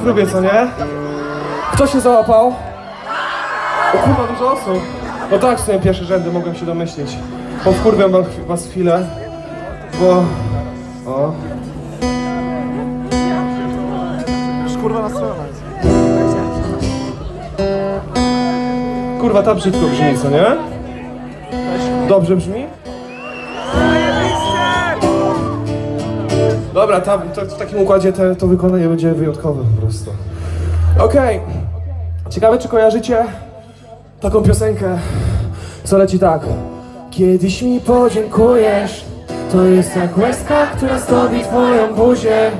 próbie, co nie? Kto się załapał? O kurwa, dużo osób. No tak, w sumie pierwsze rzędy mogłem się domyślić. Powkurwiam wam- was chwilę, bo... O. Kurwa na stronę jest. Kurwa, ta brzydko brzmi, co nie? Dobrze brzmi? Dobra, tam, to, w takim układzie te, to wykonanie będzie wyjątkowe po prostu. Okej. Ciekawe, czy kojarzycie taką piosenkę, co leci tak. Kiedyś mi podziękujesz, to jest jak łezka, która zdobi twoją buzię.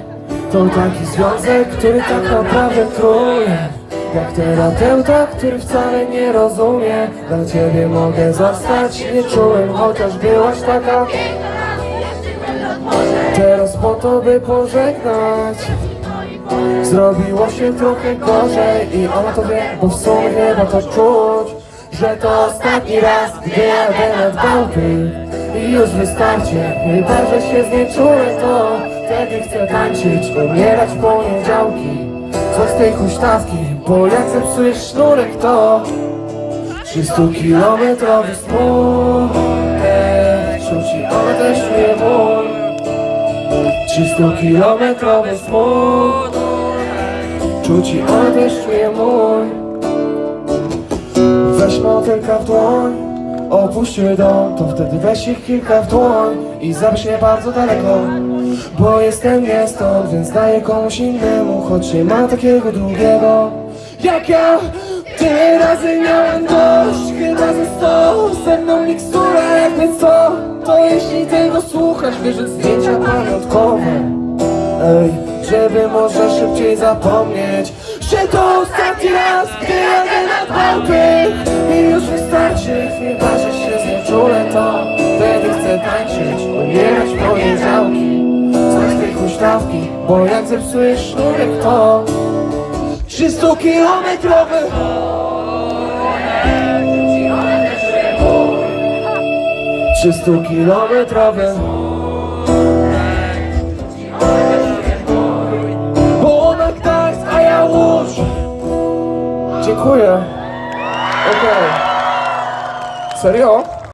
To taki związek, który tak naprawdę truje. Jak terapeuta, który wcale nie rozumie Dla ciebie mogę zostać nieczułym, chociaż byłaś taka Teraz po to, by pożegnać. Zrobiło się trochę gorzej i ona to wie, bo w sumie chyba to czuć Że to ostatni raz, gdy jadę nad Bałtyk I już wystarczy, chyba że się znieczułem to Wtedy chcę tańczyć, umierać w poniedziałki. Co z tej huśtawki, bo jak zepsujesz sznurek to 300-kilometrowy smutek Rzuci ona też czuje ból 300-kilometrowy smut Czuci on też czuje mój. Weź motylka w dłoń Opuśćmy dom, to wtedy weź ich kilka w dłoń I zabierz je bardzo daleko Bo jestem nie stąd, więc daję komuś innemu Choć nie ma takiego drugiego. Jak ja Tyle razy miałem dość Chyba ze sto Ze mną mikstura jakby co To jeśli tego słuchasz Wierzyć zdjęcia pamiątkowe. Ej, żeby może szybciej zapomnieć Że to ostatni raz, gdy jadę nad Bałtyk I już wystarczy, chyba że się znieczulę to Wtedy chcę tańczyć, umierać poniedziałki. Coś z tej huśtawki, bo jak zepsujesz sznurek to 300 kilometrowy 300 kilometrowy Bo ona Gdańsk, a ja Łódź Dziękuję. Okej. Serio?